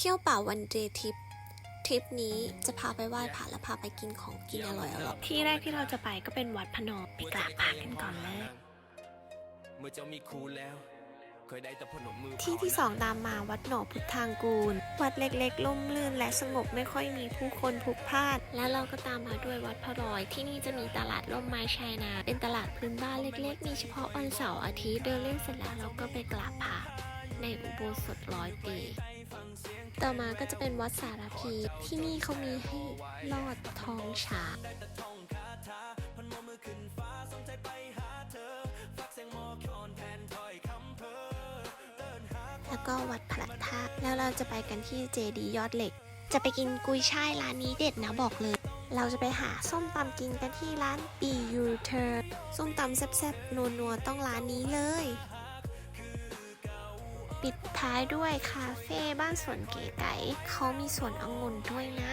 เที่ยวป่าวันเดย์ทริปทริปนี้จะพาไปไหว้พระและพาไปกินของกินอร่อยอร่อยที่แรกที่เราจะไปก็เป็นวัดพนมไปกราบพระกันก่อนเลยเมื่อเจ้ามีครูแล้วเคยได้แต่พนมมือที่ที่สองตามมาวัดหนอพุทธางกูล วัดเล็กๆล่มลื่นและสงบไม่ค่อยมีผู้คนพลุกพล่าน และเราก็ตามมาด้วยวัดพระลอย ที่นี่จะมีตลาดล่มไม้ชายนา เป็นตลาดพื้นบ้านเล็ก ๆ มีเฉพาะวันเสาร์อาทิตย์เดินเล่นเสร็จแล้วเราก็ไปกราบพระ ในอุโบสถร้อยปี ต่อมาก็จะเป็นวัดสารพี ที่นี่เขามีให้ลอดท้องช้างแล้วก็วัดพระธาตุแล้วเราจะไปกันที่เจดีย์ยอดเหล็ก จะไปกินกุยช่ายร้านนี้เด็ดนะบอกเลย เราจะไปหาส้มตำกินกันที่ร้าน B U Turn ส้มตำแซ่บๆนัวๆต้องร้านนี้เลย ปิดท้ายด้วยคาเฟ่บ้านสวนเก๋ไก่เขามีสวนองุ่นด้วยนะ